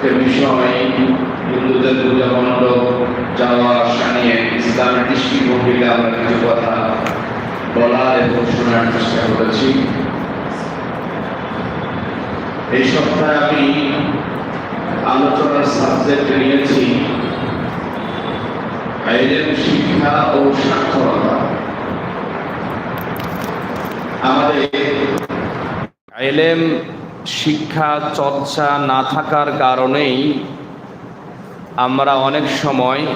একটা বিষয় হিন্দুদের পূজা মণ্ডপ, যাওয়া, আসা নিয়ে ইসলামের দৃষ্টিভঙ্গিতে আমরা কিছু কথা বলার এবং শোনার চেষ্টা করেছি। এই সপ্তাহে আমি আলোচনার সাবজেক্ট নিয়েছি আইলেম শিক্ষা ও সাক্ষরতা। আমাদের এলেম শিক্ষা চর্চা না থাকার কারণেই আমরা অনেক সময়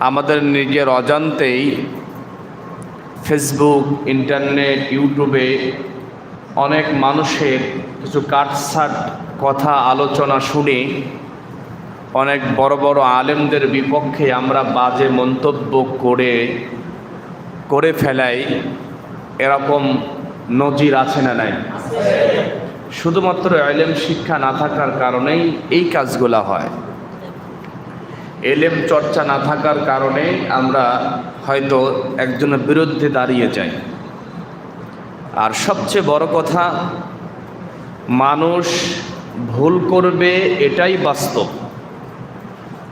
আমাদের নিজের অজান্তেই ফেসবুক ইন্টারনেট ইউটিউবে অনেক মানুষের কিছু কাটসাট কথা, আলোচনা শুনে অনেক বড় বড় আলেমদের বিপক্ষে আমরা বাজে মন্তব্য করে করে ফেলাই এরকম নজির আছে না নাই? শুধুমাত্র এলেম শিক্ষা না থাকার কারণেই এই কাজগুলা হয়। এলেম চর্চা না থাকার কারণে আমরা হয়তো একজনের বিরুদ্ধে দাঁড়িয়ে যাই। আর সবচেয়ে বড় কথা, মানুষ ভুল করবে এটাই বাস্তব।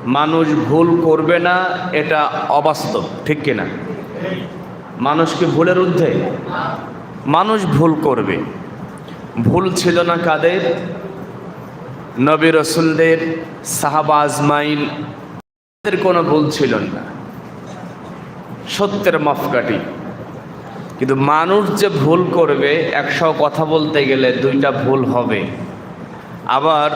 মানুষ ভুল করবে না, এটা অবাস্তব, ঠিক কিনা? মানুষ কি ভুলের ঊর্ধ্বে? মানুষ ভুল করবে। ভুল ছিল না কাদের? নবী রসুলদের, সাহাবা আজমাইন। কোনো ভুল ছিল না। সত্যের মাপকাঠি। কিন্তু মানুষ যে ভুল করবে একশো কথা বলতে গেলে দুইটা ভুল হবে। আবার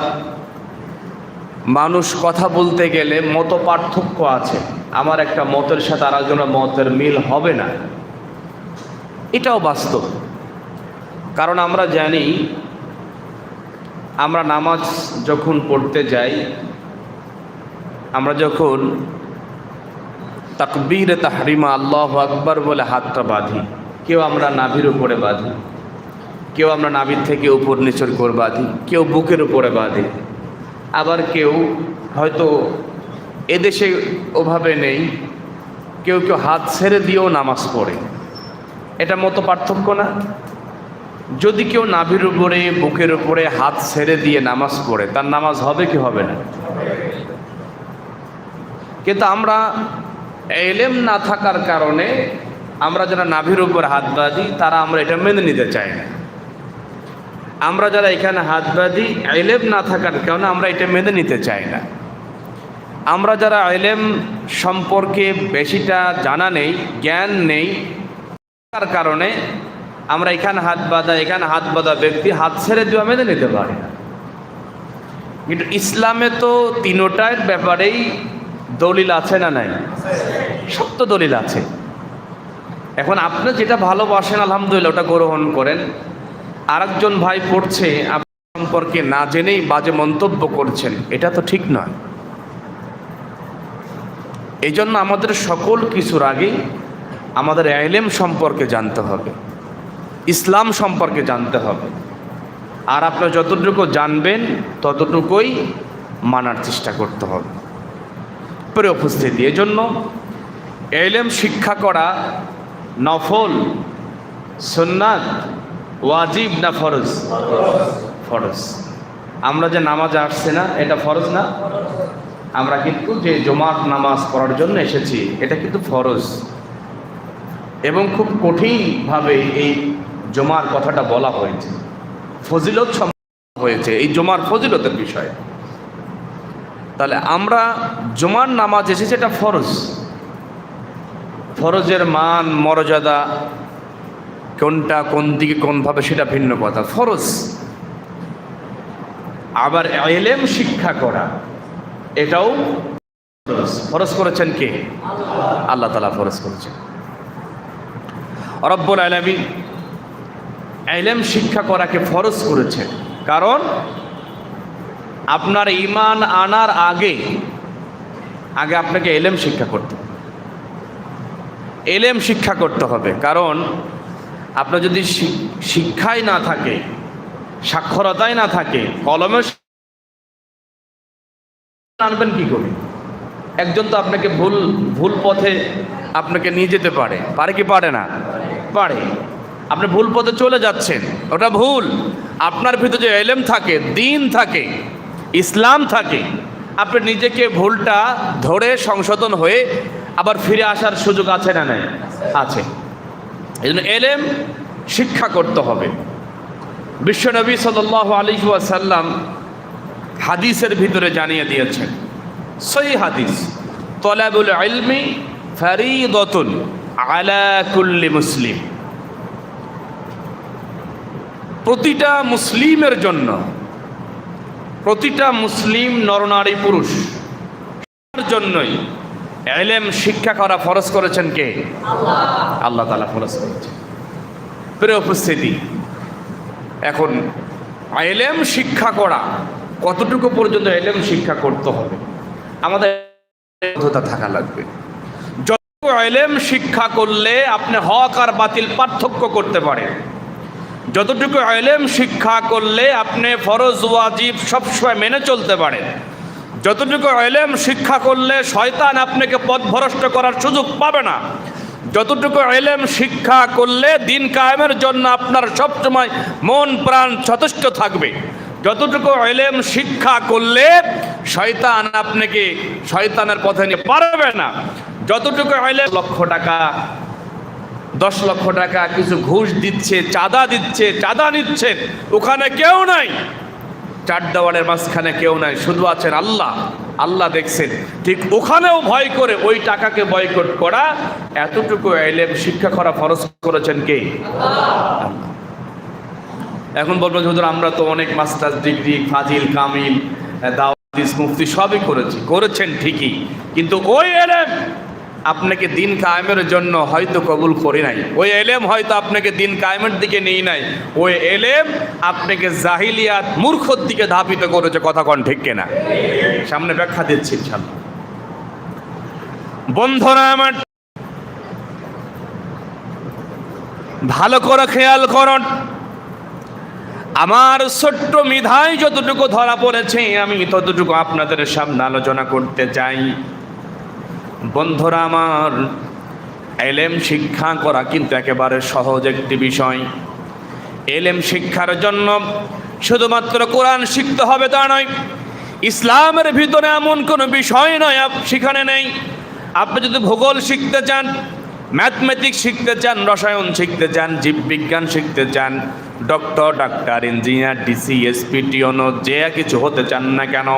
মানুষ কথা বলতে গেলে মত পার্থক্য আছে। আমার একটা মতের সাথে আর একজনের মতের মিল হবে না। এটাও বাস্তব। কারণ আমরা জানি, আমরা নামাজ যখন পড়তে যাই, আমরা যখন তাকবীর তাহরিমা আল্লাহ আকবর বলে হাতটা বাঁধি, কেউ আমরা নাভির উপরে বাঁধি, কেউ আমরা নাভির থেকে উপর নিচর করে বাঁধি, কেউ বুকের উপরে বাঁধি, আবার কেউ হয়তো এদেশে ওভাবে নেই, কেউ কেউ হাত ছেড়ে দিয়েও নামাজ পড়ে। এটা মতো পার্থক্য না? যদি কেউ নাভির উপরে, বুকের উপরে হাত ছেড়ে দিয়ে নামাজ পড়ে, তার নামাজ হবে কি হবে না? কিন্তু আমরা এলেম না থাকার কারণে আমরা যারা নাভির উপর হাত বাঁধি, তারা আমরা এটা মেনে নিতে চাই না। আমরা যারা এখানে হাত বাঁধি, এলেম না থাকার কারণে আমরা এটা মেনে নিতে চাই না। আমরা যারা এলেম সম্পর্কে বেশিটা জানা নেই, জ্ঞান নেই, তার কারণে আমরা এখানে হাত বাঁধা, এখানে হাত বাঁধা ব্যক্তি হাত ছেড়ে দেওয়া মেনে নিতে পারি না। কিন্তু ইসলামে তো তিনোটার ব্যাপারেই দলিল আছে না নাই? সত্য দলিল আছে। এখন আপনি যেটা ভালোবাসেন, আলহামদুলিল্লাহ, ওটা গ্রহণ করেন। আরেকজন ভাই পড়ছে আপনার সম্পর্কে না জেনেই বাজে মন্তব্য করছেন, এটা তো ঠিক নয়। এই জন্য আমাদের সকল কিছুর আগে আমাদের এলেম সম্পর্কে জানতে হবে। ইসলাম সম্পর্কে জানতে হবে। আর আপনার যতটুকু জানবেন, ততটুকুই মানার চেষ্টা করতে হবে। পরে উপস্থিতি, এজন্য এলেম শিক্ষা করা নফল, সুন্নাত, ওয়াজিব না ফরজ? ফরজ। আমরা যে নামাজ আসছে না, এটা ফরজ না? আমরা কিন্তু যে জমাত নামাজ পড়ার জন্য এসেছি, এটা কিন্তু ফরজ। এবং খুব কঠিনভাবে এই জমার কথাটা বলা হয়েছে। ফজিলত হয়েছে। এই জমার ফজিলতের বিষয়ে। তাহলে আমরা জমার নামাজ এসেছে এটা ফরজ। ফরজের মান, মর্যাদা, কোনটা কোন দিকে কোনভাবে সেটা ভিন্ন কথা। ফরজ। আবার এলেম শিক্ষা করা, এটাও ফরজ। ফরজ করেছেন কে? আল্লাহ। তালা ফরজ করেছেন। রব্বুল আলমী এলেম শিক্ষা করাকে ফরজ করেছেন। কারণ আপনার ইমান আনার আগে আগে আপনাকে এলেম শিক্ষা করতে। এলেম শিক্ষা করতে হবে। কারণ আপনার যদি শিক্ষাই না থাকে, সাক্ষরতাই না থাকে, কলমে আনবেন কি করে? একজন তো আপনাকে ভুল ভুল পথে আপনাকে নিয়ে যেতে পারে। পারে কি পারে না? পারে। আপনি ভুল পথে চলে যাচ্ছেন। ওটা ভুল। আপনার ভিতরে যে এলেম থাকে, দিন থাকে, ইসলাম থাকে, আপনি নিজেকে ভুলটা ধরে সংশোধন হয়ে আবার ফিরে আসার সুযোগ আছে না নাই? আছে। এই জন্য এলেম শিক্ষা করতে হবে। বিশ্বনবী সাল আলী সাল্লাম হাদিসের ভিতরে জানিয়ে দিয়েছেন। সহি হাদিস, তলাবুল ইলমি ফরিদতুন আলা কুল্লি মুসলিম। প্রতিটা মুসলিমের জন্য, প্রতিটা মুসলিম নরনারী পুরুষ তার জন্যই এলেম শিক্ষা করা ফরজ করেছেন কে? আল্লাহ তালা ফরজ করেছেন। প্রিয় উপস্থিতি, এখন এলেম শিক্ষা করা, কতটুকু পর্যন্ত এলেম শিক্ষা করতে হবে? আমাদের থাকা লাগবে। যত এলেম শিক্ষা করলে আপনি হক আর বাতিল পার্থক্য করতে পারেন। যতটুকু এলেম শিক্ষা করলে আপনি ফরজ ওয়াজিব সবসময় মেনে চলতে পারেন। যতটুকু এলেম শিক্ষা করলে শয়তান আপনাকে পথভ্রষ্ট করার সুযোগ পাবে না। যতটুকু এলেম শিক্ষা করলে দিন কায়েমের জন্য আপনার সবসময় মন প্রাণ সচেষ্ট থাকবে। যতটুকু এলেম শিক্ষা করলে শয়তান আপনাকে শয়তানের পথে নিয়ে পারবে না। যতটুকু এলেম লক্ষ টাকা দশ লক্ষ টাকা কিছু ঘুষ দিচ্ছে, চাঁদা দিচ্ছে, চাঁদা নিচ্ছে, ওখানে কেউ নাই। চার দেওয়ালের মাঝখানে কেউ নাই, শুধু আছেন আল্লাহ। আল্লাহ দেখছেন। ঠিক ওখানেও ভয় করে ওই টাকাকে বয়কট করা। এতটুকু এলেম শিক্ষা করা ফরজ করেছেন কে? এখন বলব যে হুজুর, আমরা তো অনেক মাস্টার্স ডিগ্রি, ফাজিল, কামিল দাওয়াতিস মুফতি সবই করেছি। করেছেন ঠিকই। কিন্তু ওই এলেম আপনাকে দিন কায়েমের জন্য হয়তো কবুল করি নাই। ওই এলেম হয়তো আপনাকে দিন কায়েমের দিকে নেই নাই। ওই এলেম আপনাকে জাহিলিয়াত, মূর্খর দিকে ধাপিত করেছে, কথা কন ঠিক কেনা? সামনে ব্যাখ্যা দিচ্ছি ইনশাল্লাহ বন্ধুরা আমার, ভালো করে খেয়াল করুন। আমার ছোট্ট মিধায় যতটুকু ধরা পড়েছে, আমি ততটুকু আপনাদের সামনে আলোচনা করতে চাই। বন্ধুরা আমার, এলেম শিক্ষা করা কিন্তু একেবারে সহজ একটি বিষয়। এলেম শিক্ষার জন্য শুধুমাত্র কোরআন শিখতে হবে তা নয়, ইসলামের ভিতরে এমন কোনো বিষয় নয় সেখানে নেই। আপনি যদি ভূগোল শিখতে চান, ম্যাথমেটিক্স শিখতে চান, রসায়ন শিখতে চান, জীববিজ্ঞান শিখতে চান, ডক্টর, ডাক্তার, ইঞ্জিনিয়ার, ডিসি, এসপি, টিওনো, যে কিছু হতে চান না কেন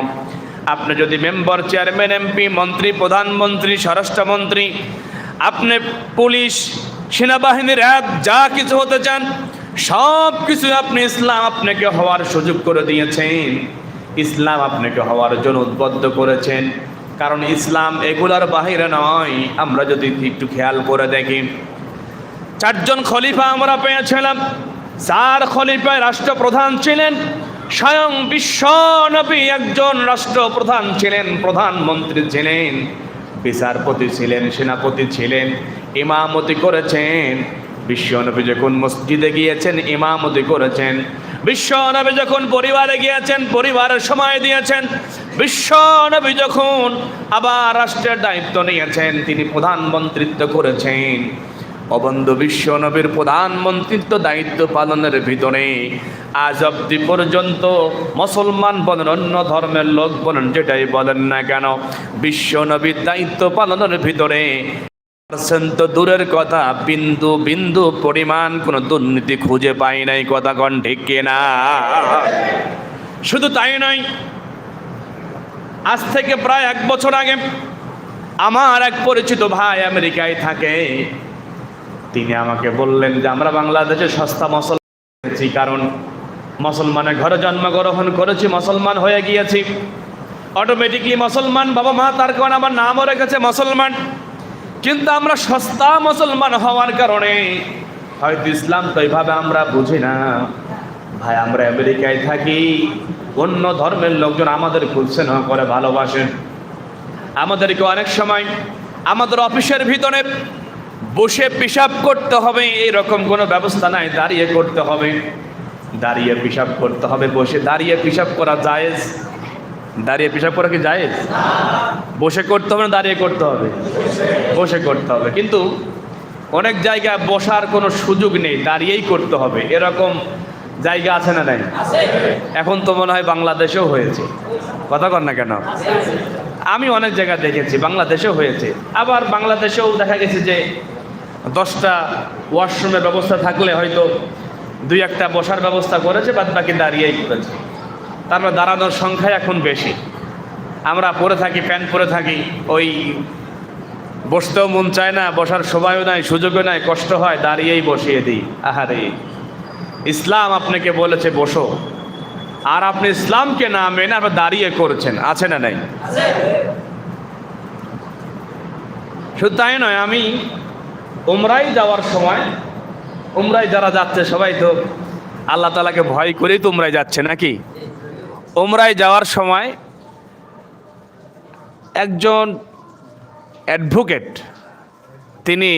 আপনি যদি মেম্বার চেয়ারম্যান, এমপি, মন্ত্রী, প্রধানমন্ত্রী, স্বরাষ্ট্রমন্ত্রী, আপনি পুলিশ, সেনাবাহিনীর এক, যা কিছু হতে চান, সব কিছু আপনি ইসলাম আপনাকে হওয়ার সুযোগ করে দিয়েছেন। ইসলাম আপনাকে হওয়ার জন্য উদ্বুদ্ধ করেছেন। কারণ ইসলাম এগুলার বাহিরে নয়। আমরা যদি একটু খেয়াল করে দেখি, চারজন খলিফা আমরা পেয়েছিলাম। চার খলিফায় রাষ্ট্রপ্রধান ছিলেন। স্বয়ং বিশ্ব নবী একজন রাষ্ট্রপ্রধান ছিলেন, প্রধানমন্ত্রী ছিলেন, বিচারপতি ছিলেন, সেনাপতি ছিলেন, ইমামতি করেছেন। বিশ্বনবী যখন মসজিদে গিয়েছেন, ইমামতি করেছেন। বিশ্বনবী যখন পরিবারে গিয়েছেন পরিবারের সময় দিয়েছেন। বিশ্বনবী যখন আবার রাষ্ট্রের দায়িত্ব নিয়েছেন, তিনি প্রধানমন্ত্রিত্ব করেছেন। অবন্ধ বিশ্ব নবীর প্রধানমন্ত্রিত্ব দায়িত্ব পালনের ভিতরে আজ অব্দি পর্যন্ত মুসলমান বলেন, অন্য ধর্মের লোক বলেন, যেটাই বলেন না কেন বিশ্ব নবীর দায়িত্ব পালনের ভিতরে দূরের কথা, বিন্দু বিন্দু পরিমাণ কোনো দুর্নীতি খুঁজে পাই নাই, কথা কন ঠিক না শুধু তাই নয়, আজ থেকে প্রায় এক বছর আগে আমার এক পরিচিত ভাই আমেরিকায় থাকে। তিনি আমাকে বললেন যে, আমরা বাংলাদেশে সস্তা মুসলমান কারণ মুসলমানের ঘরে জন্মগ্রহণ করেছি, মুসলমান হয়ে গিয়েছি। অটোমেটিকলি মুসলমান, বাবা মা তার কারণে আমার নামও রেখেছে মুসলমান। কিন্তু আমরা সস্তা মুসলমান হওয়ার কারণে হয়তো ইসলাম তো এইভাবে আমরা বুঝি না। ভাই, আমরা আমেরিকায় থাকি, অন্য ধর্মের লোকজন আমাদের স্নেহ করে ভালোবাসেন। আমাদেরকে অনেক সময় আমাদের অফিসের ভিতরে বসে পেশাব করতে হবে এরকম কোনো ব্যবস্থা নাই দাঁড়িয়ে করতে হবে। দাঁড়িয়ে পেশাব করতে হবে বসে দাঁড়িয়ে পেশাব করা জায়েজ? দাঁড়িয়ে পেশাব করা কি জায়েজ? বসে করতে হবে না দাঁড়িয়ে করতে হবে? বসে করতে হবে। কিন্তু অনেক জায়গায় বসার কোনো সুযোগ নেই দাঁড়িয়েই করতে হবে। এরকম জায়গা আছে না নাই? এখন তো মনে হয় বাংলাদেশেও হয়েছে। কথা কর না কেন? আমি অনেক জায়গা দেখেছি, বাংলাদেশেও হয়েছে। আবার বাংলাদেশেও দেখা গেছে যে দশটা ওয়াশরুমের ব্যবস্থা থাকলে হয়তো দুই একটা বসার ব্যবস্থা করেছে বাদ বাকি দাঁড়িয়েই করেছে। তারপর দাঁড়ানোর সংখ্যা এখন বেশি। আমরা পরে থাকি প্যান্ট পরে থাকি, ওই বসতেও মন চায় না, বসার সময়ও নাই, সুযোগও নাই, কষ্ট হয়, দাঁড়িয়েই বসিয়ে দিই। আহারে, ইসলাম আপনাকে বলেছে, বসো। আর আপনি ইসলামকে না মেনে আবার দাঁড়িয়ে করেছেন, আছে না নাই? শুধু তাই নয়, আমি উমরাই যাওয়ার সময় উমরাই যারা যাচ্ছে সবাই তো আল্লাহ তালাকে ভয় করেই তো উমরাই যাচ্ছে নাকি? উমরায় যাওয়ার সময় একজন অ্যাডভোকেট, তিনি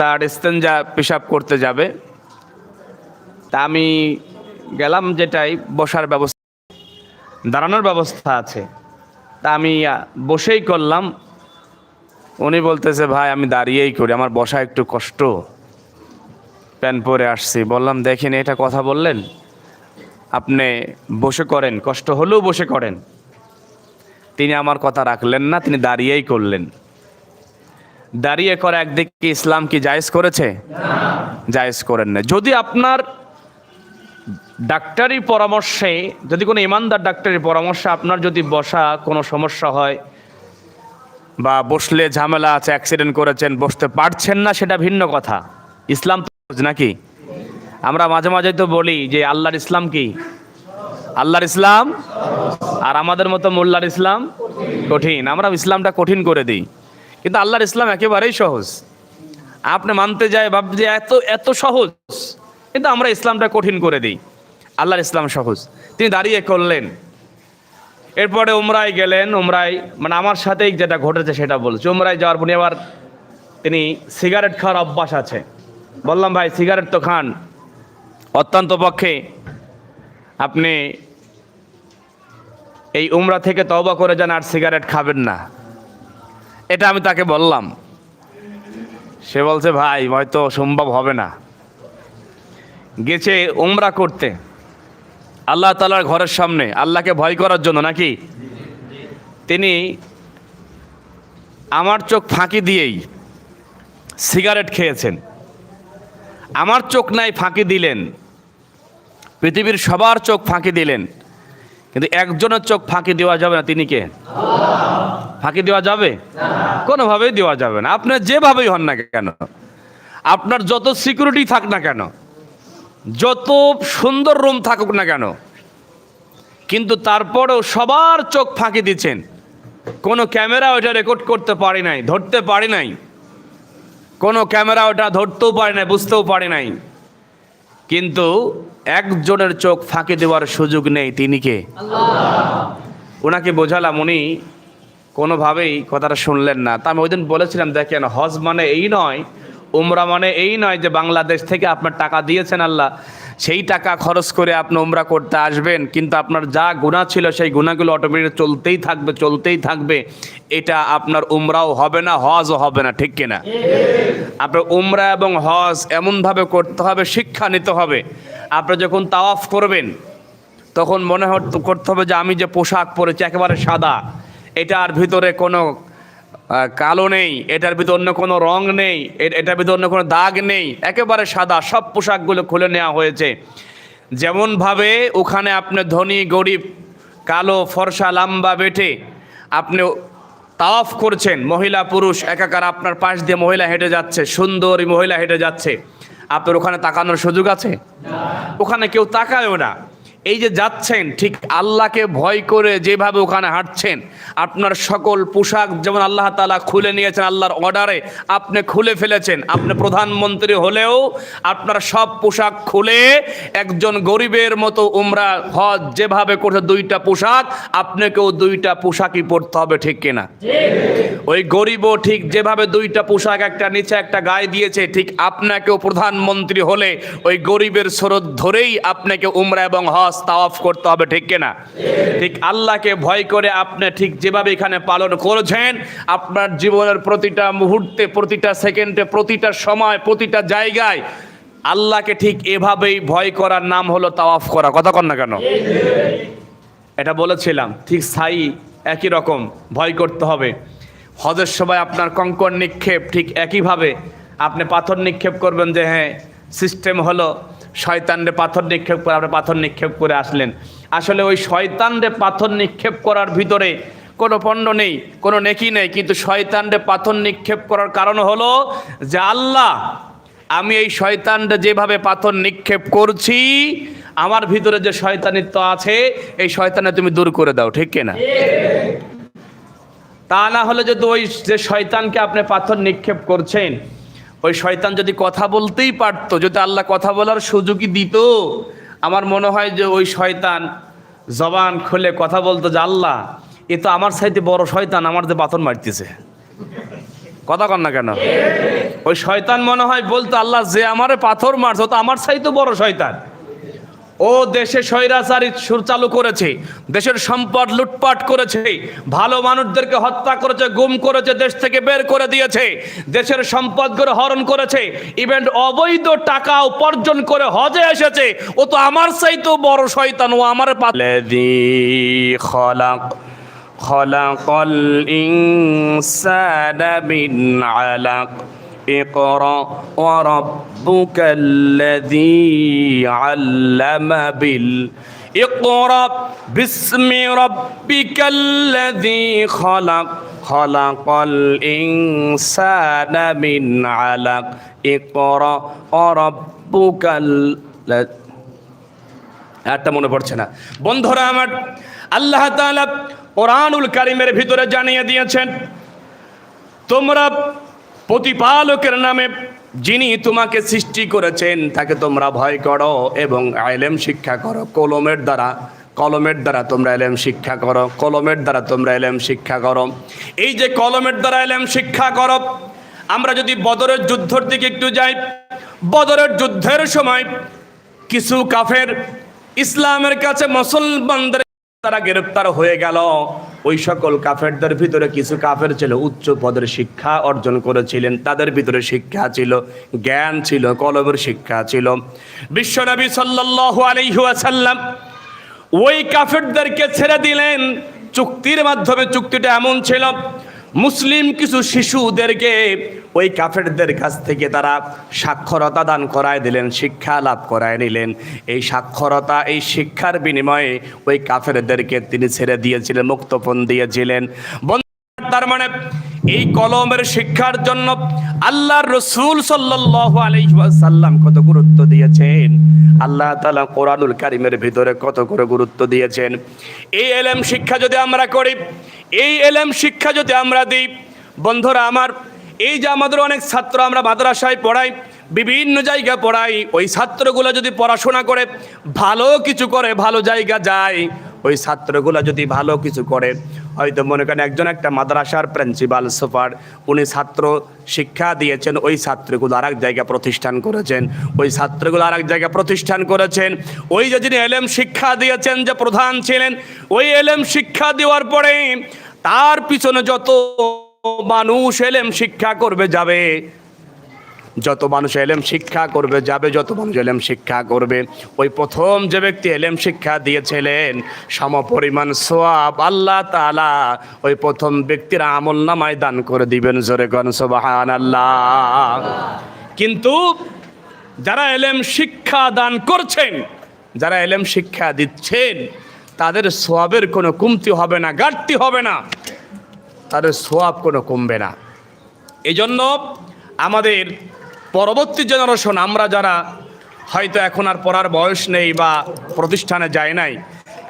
তার ইস্তেঞ্জা পেশাব করতে যাবে। তা আমি গেলাম যেটাই বসার ব্যবস্থা দাঁড়ানোর ব্যবস্থা আছে। তা আমি বসেই করলাম। উনি বলতেছে ভাই আমি দাঁড়িয়েই করি আমার বসা একটু কষ্ট। প্যান্ট পরে আসছি বললাম দেখেন এটা কথা বললেন। আপনি বসে করেন কষ্ট হলেও বসে করেন। তিনি আমার কথা রাখলেন না তিনি দাঁড়িয়েই করলেন। দাঁড়িয়ে করা একদিকে ইসলাম কি জায়েজ করেছে? জায়েজ করেন না যদি আপনার ডাক্তারি পরামর্শে, যদি কোনো ইমানদার ডাক্তারি পরামর্শে আপনার যদি বসা কোনো সমস্যা হয় বা বসলে ঝামেলা আছে অ্যাক্সিডেন্ট করেছেন, বসতে পারছেন না, সেটা ভিন্ন কথা। ইসলাম তো নাকি? আমরা মাঝে মাঝে তো বলি যে আল্লাহর ইসলাম কি? আল্লাহর ইসলাম আর আমাদের মতো মোল্লার ইসলাম কঠিন। আমরা ইসলামটা কঠিন করে দিই। কিন্তু আল্লাহর ইসলাম একেবারেই সহজ। আপনি মানতে যায় ভাব যে এত এত সহজ। কিন্তু আমরা ইসলামটা কঠিন করে দিই। আল্লাহর ইসলাম সহজ। তিনি দাঁড়িয়ে করলেন। এরপরে উমরায় গেলেন। উমরায় মানে আমার সাথেই যেটা ঘটেছে সেটা বলছি। উমরায় যাওয়ার পরে আবার তিনি সিগারেট খাওয়ার অভ্যাস আছে। বললাম, ভাই, সিগারেট তো খান। অত্যন্ত পক্ষে আপনি এই উমরা থেকে তওবা করে যান, আর সিগারেট খাবেন না। এটা আমি তাকে বললাম। সে বলছে, ভাই, হয়তো সম্ভব হবে না। গেছে উমরা করতে। আল্লাহ তালার ঘরের সামনে, আল্লাহকে ভয় করার জন্য নাকি? তিনি আমার চোখ ফাঁকি দিয়েই সিগারেট খেয়েছেন। আমার চোখ নাই ফাঁকি দিলেন। পৃথিবীর সবার চোখ ফাঁকি দিলেন। কিন্তু একজনের চোখ ফাঁকি দেওয়া যাবে না, তিনি কে? ফাঁকি দেওয়া যাবে? কোনোভাবেই দেওয়া যাবে না। আপনার যেভাবেই হন না কেন, আপনার যত সিকিউরিটি থাক না কেন যত সুন্দর রুম থাকুক না কেন কিন্তু তারপরেও সবার চোখ ফাঁকি দিচ্ছেন। কোনো ক্যামেরা ওটা রেকর্ড করতে পারে নাই ধরতে পারে নাই। কোনো ক্যামেরা ওটা ধরতেও পারে নাই বুঝতেও পারে নাই। কিন্তু একজনের চোখ ফাঁকি দেওয়ার সুযোগ নেই তিনি কে? ওনাকে বোঝালাম উনি কোনোভাবেই কথাটা শুনলেন না। তা আমি ওই দিন বলেছিলাম দেখেন হজ মানে এই নয় উমরা মানে এই নয় যে বাংলাদেশ থেকে আপনার টাকা দিয়েছেন আল্লাহ। সেই টাকা খরচ করে আপনি উমরা করতে আসবেন, কিন্তু আপনার যা গুণা ছিল সেই গুণাগুলো অটোমেটিক চলতেই থাকবে চলতেই থাকবে। এটা আপনার উমরাও হবে না, হজও হবে না, ঠিক কিনা? আপনার উমরা এবং হজ এমনভাবে করতে হবে, শিক্ষা নিতে হবে। আপনি যখন তাওয়াফ করবেন, তখন মনে করতে হবে যে আমি যে পোশাক পরেছি একেবারে সাদা এটার ভিতরে কোনো কালো নেই এটার ভিতরে অন্য কোনো রং নেই এটার ভিতরে অন্য কোনো দাগ নেই একেবারে সাদা সব পোশাকগুলো খুলে নেওয়া হয়েছে। যেমনভাবে ওখানে আপনি ধনী গরিব কালো ফর্সা লাম্বা বেটে আপনি তাওয়াফ করছেন মহিলা পুরুষ একাকার আপনার পাশ দিয়ে মহিলা হেঁটে যাচ্ছে সুন্দরী মহিলা হেঁটে যাচ্ছে। আপনার ওখানে তাকানোর সুযোগ আছে? ওখানে কেউ তাকায়ও না। এই যে যাচ্ছেন, ঠিক আল্লাহকে ভয় করে যেভাবে ওখানে হাঁটছেন, আপনার সকল পোশাক যেমন আল্লাহ তালা খুলে নিয়েছেন আল্লাহর অর্ডারে, আপনি খুলে ফেলেছেন। আপনি প্রধানমন্ত্রী হলেও আপনার সব পোশাক খুলে একজন গরিবের মতো উমরা হজ যেভাবে করছে, দুইটা পোশাক, আপনাকেও দুইটা পোশাকই পরতে হবে, ঠিক কিনা? ওই গরিবও ঠিক যেভাবে দুইটা পোশাক একটা নিচে একটা গায়ে দিয়েছে, ঠিক আপনাকেও প্রধানমন্ত্রী হলে ওই গরিবের স্রোত ধরেই আপনাকে উমরা এবং হজ তাওয়াফ করতে হবে, ঠিক কিনা? ঠিক, আল্লাহকে ভয় করে আপনি ঠিক যেভাবে এখানে পালন করেছেন, আপনার জীবনের প্রতিটা মুহূর্তে, প্রতিটা সেকেন্ডে, প্রতিটা সময়, প্রতিটা জায়গায় আল্লাহকে ঠিক এভাবেই ভয় করার নাম হলো তাওয়াফ করা। কথা কন না কেন? এটা বলেছিলাম, ঠিক সাই একই রকম, ভয় করতে হবে। হজের সময় আপনার কঙ্কর নিক্ষেপ, ঠিক একইভাবে আপনি পাথর নিক্ষেপ করবেন যে হ্যাঁ সিস্টেম হলো শয়তানরে পাথর নিক্ষেপ করে আপনি পাথর নিক্ষেপ করে আসলেন। আসলে ওই শয়তানরে পাথর নিক্ষেপ করার ভিতরে কোনো পণ্য নেই, কোনো নেকি নেই, কিন্তু শয়তানরে পাথর নিক্ষেপ করার কারণ হলো যে আল্লাহ, আমি এই শয়তানটা যেভাবে পাথর নিক্ষেপ করছি, আমার ভিতরে যে শয়তানিত্ব আছে, এই শয়তানে তুমি দূর করে দাও, ঠিক কিনা? তা না হলে যদি ওই যে শয়তানকে আপনি পাথর নিক্ষেপ করছেন ওই শয়তান যদি কথা বলতেই পারতো, যদি আল্লাহ কথা বলার সুযোগই দিত, আমার মনে হয় যে ওই শয়তান জবান খুলে কথা বলতো যে, আল্লাহ, এ তো আমার সাইতে বড় শয়তান, আমার যে বাতন মারতেছে। কথা কর না কেন? ওই শয়তান মনে হয় বলতো, আল্লাহ, যে আমারে পাথর মারছে তো আমার সাইতে বড় শয়তান। ও দেশে স্বৈরাচারী সুর চালু করেছে দেশের সম্পদ লুটপাট করেছে ভালো মানুষদেরকে হত্যা করেছে গুম করেছে দেশ থেকে বের করে দিয়েছে দেশের সম্পদগুলো হরণ করেছে ইভেন্ট অবৈধ টাকা উপার্জন করে হজে এসেছে ও তো আমার চাইতেও বড় শয়তান ও আমার পালেদি খলাক خلق الإنسان من علق اقرأ وربك الذي علم بال اقرأ باسم ربك الذي خلق خلق الإنسان من علق اقرأ وربك الذي একটা মনে পড়ছে না বন্ধুরা আমার আল্লাহ তাআলা কোরআনুল কারিমের ভিতরে জানিয়ে দিয়েছেন তোমরা প্রতিপালকের নামে যিনি তোমাকে সৃষ্টি করেছেন, তাকে তোমরা ভয় করো এবং আইলেম শিক্ষা করো। কলমের দ্বারা কলমের দ্বারা তোমরা এলেম শিক্ষা করো। কলমের দ্বারা তোমরা এলেম শিক্ষা করো। এই যে কলমের দ্বারা এলেম শিক্ষা করো, আমরা যদি বদরের যুদ্ধের দিকে একটু যাই, বদরের যুদ্ধের সময় কিছু কাফের ইসলামের কাছে মুসলমানদের তারা গ্রেপ্তার হয়ে গেল। ওই সকল কাফেরদের ভিতরে কিছু কাফের ছিল, উচ্চ পদের শিক্ষা অর্জন করেছিলেন। তাদের ভিতরে শিক্ষা ছিল, জ্ঞান ছিল, কলমের শিক্ষা ছিল। বিশ্বনবী সাল্লাল্লাহু আলাইহি ওয়াসাল্লাম ওই কাফেরদেরকে ছেড়ে দিলেন। চুক্তির মাধ্যমে চুক্তিটা এমন ছিল মুসলিম কিছু শিশুদেরকে ওই কাফেরদের কাছ থেকে তারা সাক্ষরতা দান করায় দিলেন, শিক্ষা লাভ করায় নিলেন। এই সাক্ষরতা, এই শিক্ষার বিনিময়ে ওই কাফেরদেরকে তিনি ছেড়ে দিয়েছিলেন, মুক্তপণ দিয়েছিলেন। তার মানে এই কলমের শিক্ষার জন্য আল্লাহর রসুল আলাইহি কত গুরুত্ব দিয়েছেন? আল্লাহ তাআলা কোরআনুল কারীমের ভিতরে কত করে গুরুত্ব দিয়েছেন? এই এলেম শিক্ষা যদি আমরা করি, এই এলেম শিক্ষা যদি আমরা দিই, বন্ধুরা আমার, এই যে আমাদের অনেক ছাত্র আমরা মাদ্রাসায় পড়াই, বিভিন্ন জায়গা পড়াই, ওই ছাত্রগুলো যদি পড়াশোনা করে, ভালো কিছু করে, ভালো জায়গা যায়, ওই ছাত্রগুলো যদি ভালো কিছু করে হয়তো মনে করেন একজন একটা মাদ্রাসার প্রিন্সিপাল সুপার, উনি ছাত্র শিক্ষা দিয়েছেন, ওই ছাত্রগুলো আর এক জায়গা প্রতিষ্ঠান করেছেন, ওই ছাত্রগুলো আর এক জায়গা প্রতিষ্ঠান করেছেন, ওই যে যিনি এলএম শিক্ষা দিয়েছেন যে প্রধান ছিলেন, ওই এলএম শিক্ষা দেওয়ার পরে তার পিছনে যত মানুষ এলেম শিক্ষা করবে যাবে যত মানুষ এলেম শিক্ষা করবে, যাবে যত মানুষ এলেম শিক্ষা করবে। ওই প্রথম যে ব্যক্তি এলেম শিক্ষা দিয়েছিলেন সমপরিমাণ সোয়াব আল্লাহ তালা ওই প্রথম ব্যক্তির আমল নামায় দান করে দিবেন জোরে গণ সোবাহান আল্লাহ কিন্তু যারা এলেম শিক্ষা দান করছেন, যারা এলেম শিক্ষা দিচ্ছেন, তাদের সোয়াবের কোনো কমতি হবে না, ঘাটতি হবে না। তাদের সোয়াব কোনো কমবে না। এই জন্য আমাদের পরবর্তী জেনারেশন আমরা যারা হয়তো এখন আর পড়ার বয়স নেই বা প্রতিষ্ঠানে যায় নাই,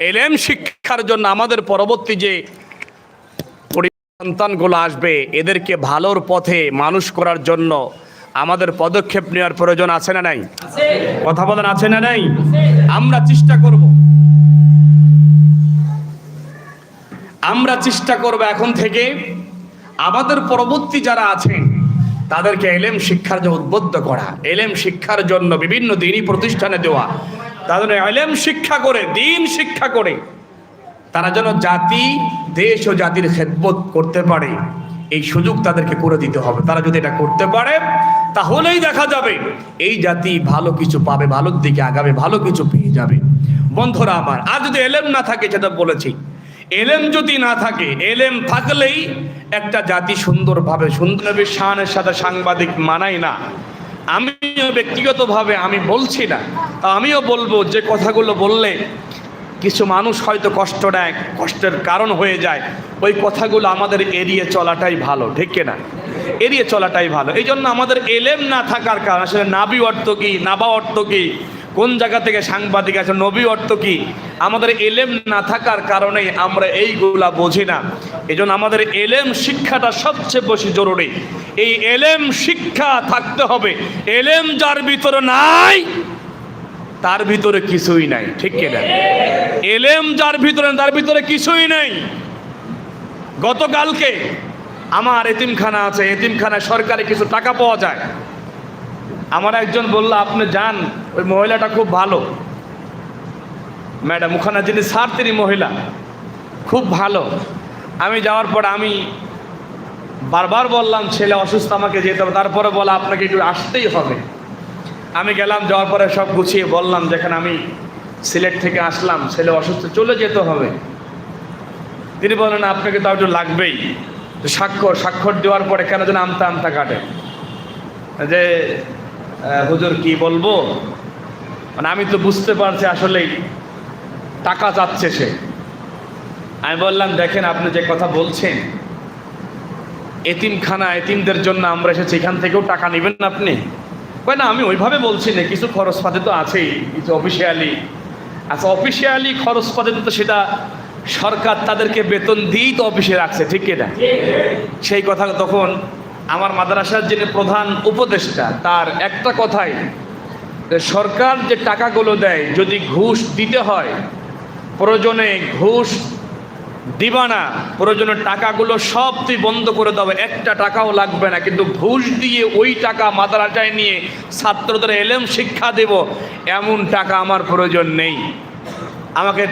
এলেম শিক্ষার জন্য আমাদের পরবর্তী যে সন্তানগুলো আসবে, এদেরকে ভালোর পথে মানুষ করার জন্য আমাদের পদক্ষেপ নেওয়ার প্রয়োজন আছে না নাই? কথা বলেন আছে না নাই? আমরা চেষ্টা করব। আমরা চেষ্টা করব এখন থেকে। আমাদের পরবর্তী যারা আছেন তাদেরকে এলেম শিক্ষার যে উদ্বুদ্ধ করা, এলেম শিক্ষার জন্য বিভিন্ন দিনই প্রতিষ্ঠানে দেওয়া, তাদের এলেম শিক্ষা করে, দিন শিক্ষা করে, তারা যেন জাতি, দেশ ও জাতির খেদমত করতে পারে, এই সুযোগ তাদেরকে করে দিতে হবে। তারা যদি এটা করতে পারে, তাহলেই দেখা যাবে, এই জাতি ভালো কিছু পাবে, ভালোর দিকে আগাবে, ভালো কিছু পেয়ে যাবে। বন্ধুরা আমার, আর যদি এলেম না থাকে সেটা বলেছি এলেম যদি না থাকে, এলেম থাকলেই একটা জাতি সুন্দরভাবে সুন্দরভাবে শানের সাথে সাংবাদিক মানায় না। আমিও ব্যক্তিগতভাবে আমি বলছি না আমিও বলব যে কথাগুলো বললে কিছু মানুষ হয়তো কষ্ট নেয়, কষ্টের কারণ হয়ে যায়। ওই কথাগুলো আমাদের এড়িয়ে চলাটাই ভালো, ঠিক না? এড়িয়ে চলাটাই ভালো। এই জন্য আমাদের এলেম না থাকার কারণ, আসলে নাবি অর্থ কি, নাবা অর্থ কি? কোন জায়গা থেকে সাংবাদিক আছে, নবী অর্থ কি? আমাদের এলেম না থাকার কারণে আমরা এইগুলা বুঝি না। এই জন্য আমাদের এলেম শিক্ষাটা সবচেয়ে বেশি জরুরি। এই এলেম শিক্ষা থাকতে হবে। এলেম যার ভিতরে নাই, তার ভিতরে কিছুই নাই। ঠিক কিনা এলেম যার ভিতরে তার ভিতরে কিছুই নাই। গতকালকে আমার এতিমখানা আছে, এতিমখানায় সরকারি কিছু টাকা পাওয়া যায়। আমার একজন বলল, আপনি যান, ওই মহিলাটা খুব ভালো। ম্যাডাম, ওখানে যিনি স্যার, তিনি মহিলা। খুব ভালো। আমি যাওয়ার পর আমি বারবার বললাম, ছেলে অসুস্থ, আমাকে যেতে হবে। তারপরে বলা, আপনাকে একটু আসতেই হবে। আমি গেলাম, যাওয়ার পরে সব গুছিয়ে বললাম, যেখানে আমি সিলেট থেকে আসলাম, ছেলে অসুস্থ, চলে যেতে হবে। তিনি বললেন, আপনাকে তো একটু লাগবেই। স্বাক্ষর স্বাক্ষর দেওয়ার পরে কেন যেন আমতা আমতা কাটে? যে হুজুর কি বলব? মানে আমি তো বুঝতে পারছি আসলেই টাকা চাচ্ছে সে। আমি বললাম দেখেন আপনি যে কথা বলছেন এতিমখানা এতিমদের জন্য আমরা এসেছি এখান থেকেও টাকা নেবেন না আপনি? কয় না আমি ওইভাবে বলছি না কিছু খরচ পাতি তো আছেই কিছু অফিসিয়ালি আচ্ছা অফিসিয়ালি খরচ পাতি তো সেটা সরকার তাদেরকে বেতন দিয়েই তো অফিসে রাখছে ঠিক কিনা সেই কথা তখন আমার মাদ্রাসার যিনি প্রধান উপদেষ্টা, তার একটা কথাই সরকার যে টাকাগুলো দেয়, যদি ঘুষ দিতে হয়, প্রয়োজনে ঘুষ দিবা না, প্রয়োজনে টাকাগুলো সব তুই বন্ধ করে দেবে একটা টাকাও লাগবে না। কিন্তু ঘুষ দিয়ে ওই টাকা মাদ্রাসায় নিয়ে ছাত্রদের এলেম শিক্ষা দেব, এমন টাকা আমার প্রয়োজন নেই। আমাকে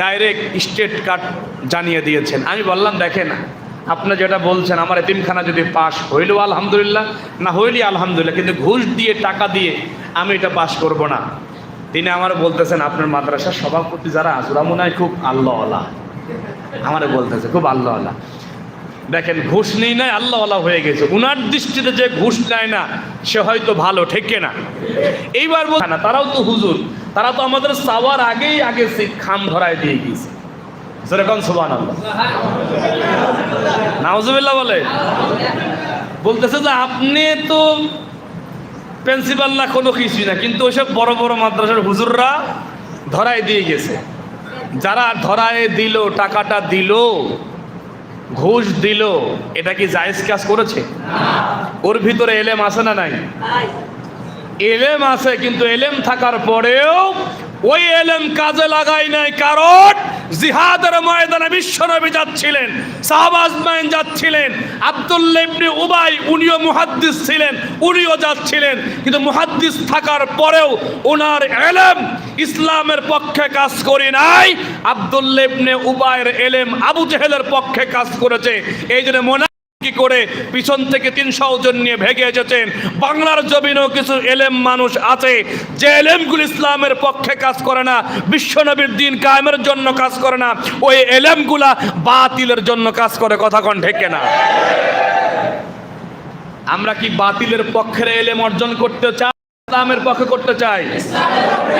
ডাইরেক্ট স্টেট কার্ড জানিয়ে দিয়েছেন। আমি বললাম, দেখেন আপনি যেটা বলছেন, আমার এতিমখানা যদি পাস হইলেও আলহামদুলিল্লাহ, না হইলে আলহামদুলিল্লাহ, কিন্তু ঘুষ দিয়ে, টাকা দিয়ে আমি এটা পাস করব না। তিনি আমার বলতেছেন, আপনার মাদ্রাসার সভাপতি যারা আসুরা মনে হয় খুব আল্লাহওয়ালা। আমার বলতেছে, খুব আল্লাহওয়ালা। দেখেন, ঘুষ নেই নাই, আল্লাহওয়ালা হয়ে গেছে। উনার দৃষ্টিতে যে ঘুষ নেয় না, সে হয়তো ভালো, ঠিক না এইবার বল না, তারাও তো হুজুর, তারা তো আমাদের চাওয়ার আগেই আগে খাম ধরায় দিয়ে গিয়েছে। সেরকম সুবান নাউজুবিল্লাহ বলে। বলতেছে যে আপনি তো প্রিন্সিপাল না কোনো কিছুই না, কিন্তু ওইসব বড় বড় মাদ্রাসার হুজুররা ধরায় দিয়ে গেছে। যারা ধরায় দিল, টাকাটা দিল, ঘুষ দিল, এটা কি জায়েজ কাজ করেছে? ওর ভিতরে এলেম আছে না নাই? এলেম আছে, কিন্তু এলেম থাকার পরেও ওই এলেম কাজে লাগাই নাই, কারণ জিহাদের ময়দানে বিশ্বনবী যাচ্ছিলেন, সাহাবাজমাইন যাচ্ছিলেন, আব্দুল্লাহ ইবনে উবাই উনিও মুহাদ্দিস ছিলেন, উনিও যাচ্ছিলেন। কিন্তু মুহাদ্দিস থাকার পরেও ওনার এলেম ইসলামের পক্ষে কাজ করি নাই। আব্দুল্লাহ উবায়ের এলেম আবু জেহেলের পক্ষে কাজ করেছে। এই জন্য মনে কি করে পিছন থেকে তিনশো জন নিয়ে ভেগে এসেছেন বাংলার জমিনেও কিছু এলেম মানুষ আছে, যে এলেমগুলো ইসলামের পক্ষে কাজ করে না, বিশ্বনবীর দিন কায়েমের জন্য কাজ করে না, ওই এলেমগুলা বাতিলের জন্য কাজ করে, কথা কন ঢেকে না আমরা কি বাতিলের পক্ষের এলেম অর্জন করতে চাই, ইসলামের পক্ষে করতে চাই?